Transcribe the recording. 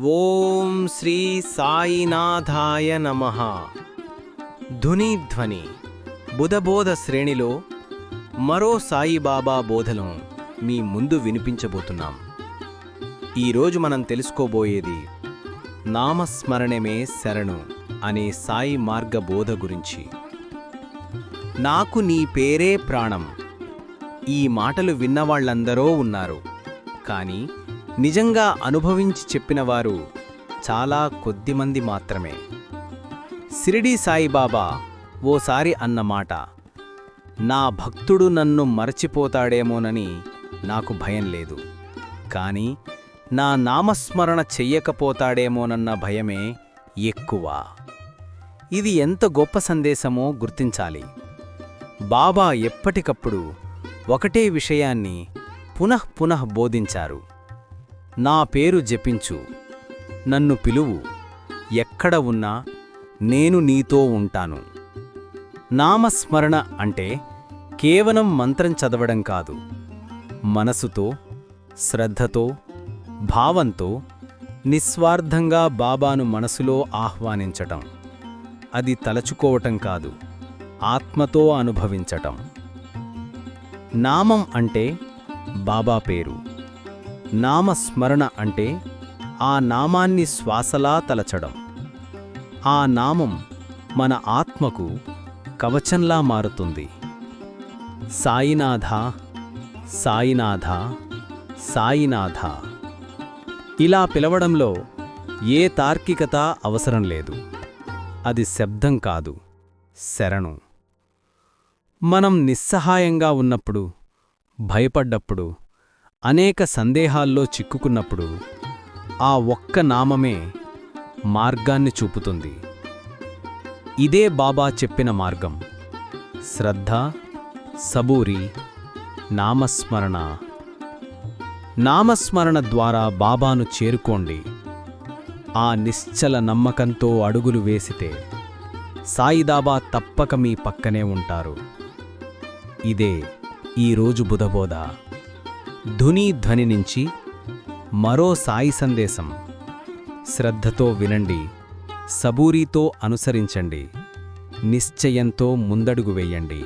ఓం శ్రీ సాయినాథాయ నమ. ధునిధ్వని బుధబోధ శ్రేణిలో మరో సాయిబాబా బోధను మీ ముందు వినిపించబోతున్నాం. ఈరోజు మనం తెలుసుకోబోయేది నామస్మరణమే శరణు అనే సాయి మార్గ బోధ గురించి. నాకు నీ పేరే ప్రాణం. ఈ మాటలు విన్నవాళ్ళందరో ఉన్నారు. కానీ నిజంగా అనుభవించి చెప్పినవారు చాలా కొద్దిమంది మాత్రమే. సిరిడి సాయిబాబా ఓసారి అన్నమాట నా భక్తుడు నన్ను మరచిపోతాడేమోనని నాకు భయం లేదు. కానీ నా నామస్మరణ చెయ్యకపోతాడేమోనన్న భయమే ఎక్కువ. ఇది ఎంత గొప్ప సందేశమో గుర్తించాలి. బాబా ఎప్పటికప్పుడు ఒకటే విషయాన్ని పునః పునః బోధించారు. నా పేరు జపించు. నన్ను పిలువు. ఎక్కడ ఉన్నా నేను నీతో ఉంటాను. నామస్మరణ అంటే కేవలం మంత్రం చదవడం కాదు. మనసుతో శ్రద్ధతో భావంతో నిస్వార్థంగా బాబాను మనసులో ఆహ్వానించటం. అది తలచుకోవటం కాదు ఆత్మతో అనుభవించటం. నామం అంటే బాబా పేరు. నామస్మరణ అంటే ఆ నామాన్ని శ్వాసలా తలచడం. ఆ నామం మన ఆత్మకు కవచంలా మారుతుంది. సాయినాథ సాయినాథ సాయినాథ. ఇలా పిలవడంలో ఏ తార్కికత అవసరం లేదు. అది శబ్దం కాదు శరణు. మనం నిస్సహాయంగా ఉన్నప్పుడు భయపడ్డప్పుడు అనేక సందేహాల్లో చిక్కుకున్నప్పుడు ఆ ఒక్క నామమే మార్గాన్ని చూపుతుంది. ఇదే బాబా చెప్పిన మార్గం. శ్రద్ధ సబూరి నామస్మరణ. నామస్మరణ ద్వారా బాబాను చేరుకోండి. ఆ నిశ్చల నమ్మకంతో అడుగులు వేసితే సాయిదాబా తప్పక మీ పక్కనే ఉంటారు. ఇదే ఈరోజు బుధబోధ. ధుని ధ్వని నుంచి మరో సాయి సందేశం. శ్రద్ధతో వినండి సబూరీతో అనుసరించండి నిశ్చయంతో ముందడుగు వేయండి.